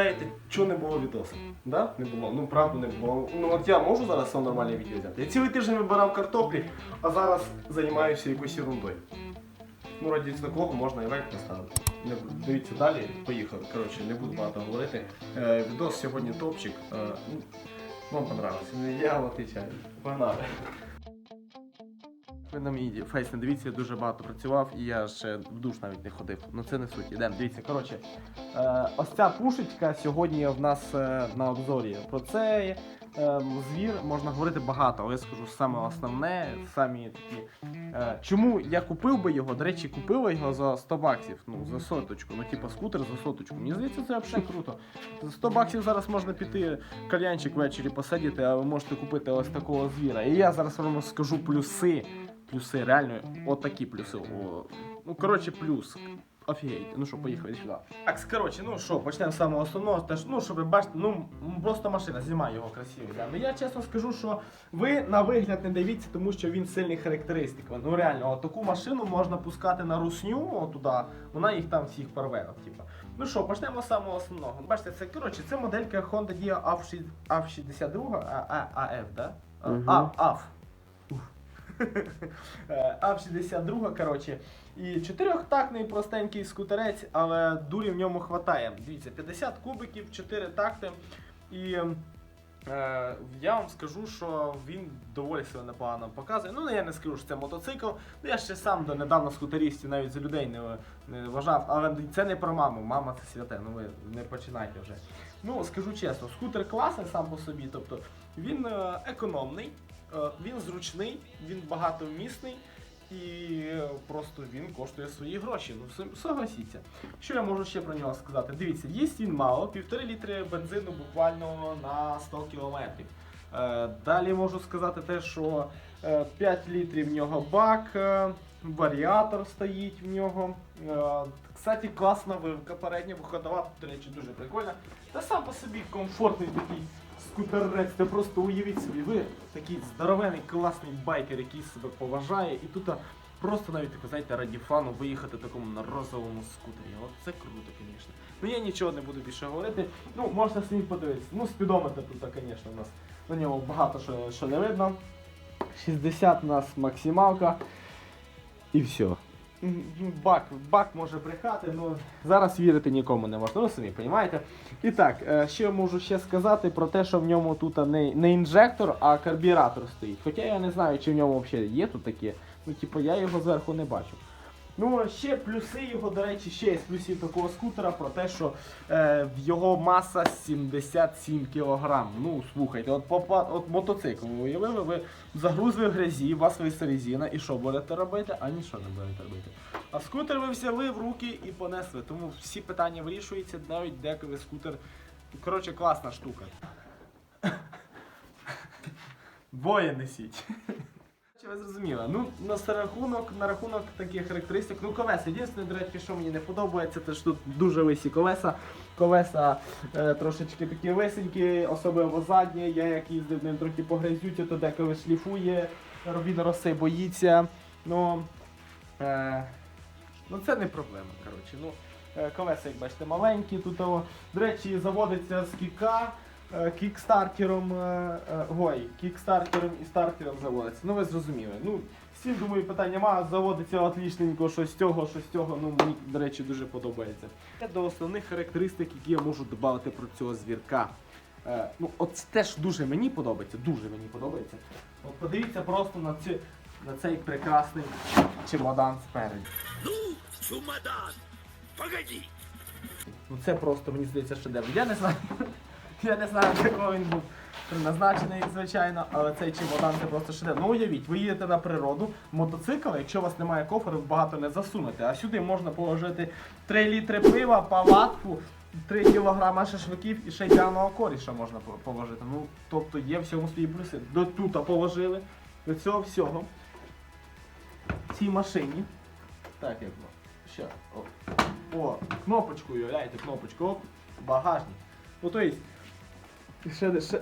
питаєте, чого не було відосу? Да? Не було. Ну правда не було. Ну от я можу зараз все нормальне відео взяти. Я цілий тиждень вибирав картоплі, а зараз займаюся якоюсь ерундою. Ну, раді такого можна і лайк поставити. Не буду. Дивіться далі, поїхали. Коротше, не буду багато говорити. Е, відос сьогодні топчик. Е, ну, вам понравилось. Ну, Я отвечаю. Погнали. Ви на мій фейс не дивіться, я дуже багато працював і я ще в душ навіть не ходив. Ну це не суть. Ідемо, дивіться. Коротше, е, ось ця пушечка сьогодні в нас е, на обзорі. Про це звір можна говорити багато, але я скажу саме основне, самі такі. Е, чому я купив би його? До речі, купив його за 100 баксів, ну за соточку. Ну, типу, скутер за соточку. Мені здається, це взагалі круто. За 100 баксів зараз можна піти кальянчик ввечері посидіти, а ви можете купити ось такого звіра. І я зараз вам скажу плюси. Плюси, реально, отакі плюси. О, ну, коротше, плюс. Офігеть. Ну що, поїхали сюди. Так, коротше, ну що, почнемо з самого основного. Теж, ну, щоб ви бачите, ну просто машина, знімає його красивий. Да. Ну я чесно скажу, що ви на вигляд не дивіться, тому що він сильний характеристик. Ну реально, от таку машину можна пускати на русню туди, вона їх там всіх порве. От, типу. Ну що, почнемо з самого основного. Бачите, це коротше, це моделька Honda Dia AF, AF 62, а, а, AF, да? AF. Е, АВ-62, коротше. І чотирьохтактний простенький скутерець, але дурі в ньому хватає. Дивіться, 50 кубиків, 4 такти. І е, я вам скажу, що він доволі себе непогано показує. Ну, я не скажу, що це мотоцикл. Ну, я ще сам до недавно скутеристів навіть за людей не, не вважав. Але це не про маму. Мама це святе, ну ви не починайте вже. Ну, скажу чесно, скутер класний сам по собі. Тобто він е, економний, він зручний, він багатовмісний. І е, просто він коштує свої гроші. Ну согласіться. Що я можу ще про нього сказати? Дивіться, їсть він мало, півтори літри бензину буквально на 100 кілометрів. Е, далі можу сказати те, що е, 5 літрів в нього бак, е, варіатор стоїть в нього. Е, кстати, класна вивка передня, виходова, до речі, дуже прикольна. Та сам по собі комфортний такий скутерець. Ти просто уявіть собі, ви такий здоровений, класний байкер, який себе поважає, і тут просто навіть тако, знаєте, раді фану виїхати такому на розовому скутері. От це круто, звісно. Ну я нічого не буду більше говорити. Ну, можна самі подивитися. Ну, спідометр тут, звісно, у нас на нього багато що, що не видно. 60 у нас максималка. І все. Бак, бак може брехати, але зараз вірити нікому не можна, ви самі розумієте. І так, е, я можу ще сказати про те, що в ньому тут не, не інжектор, а карбюратор стоїть. Хоча я не знаю, чи в ньому взагалі є тут таке. Ну, типу, я його зверху не бачу. Ну, ще плюси його, до речі, ще є плюсів такого скутера про те, що е, його маса 77 кг. Ну, слухайте, от, попа, от мотоцикл, ви уявили, ви загрузли в грязі, у вас висить резина, і що будете робити? А нічого не будете робити. А скутер ви взяли в руки і понесли. Тому всі питання вирішуються, навіть деколи скутер. Коротше, класна штука. Боє несіть. Чи ви? Ну, на рахунок, на рахунок таких характеристик, ну колеса. Єдине, до речі, що мені не подобається, це ж тут дуже висі колеса. Колеса е, трошечки такі висенькі, особливо задні. Я як їздив ним трохи по грязюці, то деколи шліфує, він роси боїться. Ну, е, ну це не проблема, коротше. Ну, е, колеса, як бачите, маленькі. Тут, о, до речі, заводиться з кіка. Е, Кікстартером, е, е, кікстартером і стартером заводиться. Ну ви зрозуміли. Ну, всім думаю, питань нема. Заводиться отлічненько, що з цього, що з цього. Ну мені, до речі, дуже подобається. До основних характеристик, які я можу додати про цього звірка. Е, ну, от це теж дуже мені подобається, дуже мені подобається. От подивіться просто на, ці, на цей прекрасний чемодан спереду. Ну, чемодан, погоди. Ну це просто мені здається шедевр. Я не знаю. Я не знаю, для кого він був призначений, звичайно, але цей чемодан це просто шедевр. Ну уявіть, ви їдете на природу, мотоцикл, якщо у вас немає ви багато не засунете. А сюди можна положити 3 літри пива, палатку, 3 кілограма шашликів і ще й коріша можна положити. Ну, тобто є всьому свої плюси. До тута положили, до цього всього. В цій машині. Так, як воно. Ще. О. О, кнопочку, уявляєте, кнопочку, оп, багажник. Ну, то есть, ще, ще,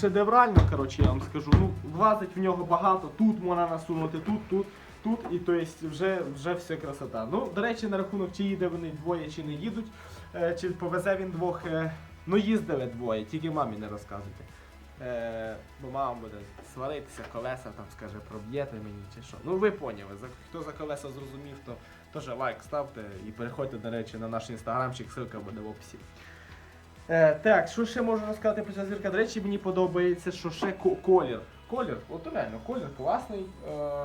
шедеврально, коротше, я вам скажу. Ну, влазить в нього багато, тут можна насунути, тут, тут. тут, і то есть вже, вже все красота. Ну, до речі, на рахунок, чи їде вони двоє, чи не їдуть, е, чи повезе він двох. е, Ну, їздили двоє, тільки мамі не розказуйте. Е, бо мама буде сваритися, колеса там скаже, проб'єте мені чи що. Ну ви поняли. За, хто за колеса зрозумів, то теж лайк ставте і переходьте, до речі, на наш інстаграмчик, ссылка буде в описі. Е, так, що ще можу розказати про ця зірка? До речі, мені подобається, що ще ко- колір. Колір, от реально, колір класний. Е,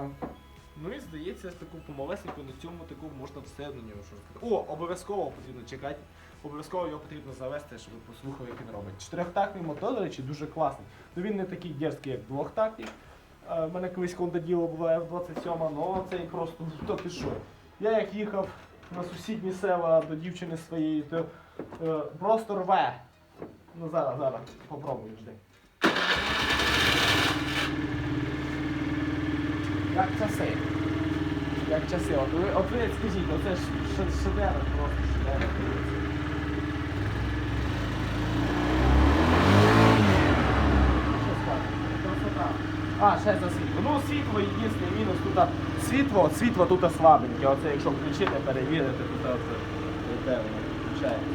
ну і здається, таку помалесеньку на цьому таку можна все на нього щось. О, обов'язково потрібно чекати. Обов'язково його потрібно завести, щоб ви послухали, як він робить. Чотирьохтактний мотор, до речі, дуже класний. Ну він не такий дерзкий, як двохтактний. Е, в мене колись Dio була F27, ну цей просто то ти що. Я як їхав на сусідні села до дівчини своєї, то е, просто рве. Ну зараз, зараз, попробую жди. Як часи. Як часи. От ви, от ви скажіть, оце ж ш- шедевр, просто шедевр. А, ще за світло. Ну, світло єдиний мінус тут. Світло, світло тут слабеньке. Оце якщо включити, перевірити, тут оце де воно включається.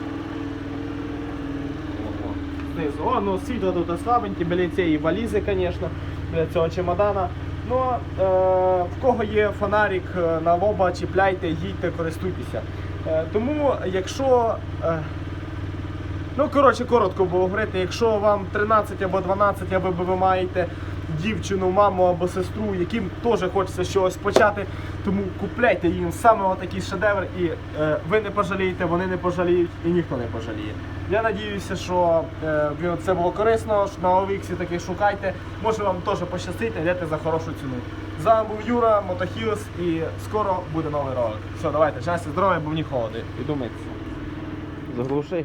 Знизу. О, ну світло тут слабеньке, біля цієї валізи, звісно, біля цього чемодана. Ну, е, в кого є фонарик е, на лоба, чіпляйте, їдьте, користуйтеся. Е, тому, якщо. Е, Ну, коротше, коротко було говорити, якщо вам 13 або 12, або ви маєте дівчину, маму або сестру, яким теж хочеться щось почати, тому купляйте їм саме отакий шедевр, і е, ви не пожалієте, вони не пожаліють і ніхто не пожаліє. Я надіюся, що е, це було корисно, на OVX таки шукайте. Може вам теж пощастить, йдете за хорошу ціну. З вами був Юра, Мотохілс, і скоро буде новий ролик. Все, давайте, щастя, здоров'я, бо мені холоди. І думайте. Заглуши.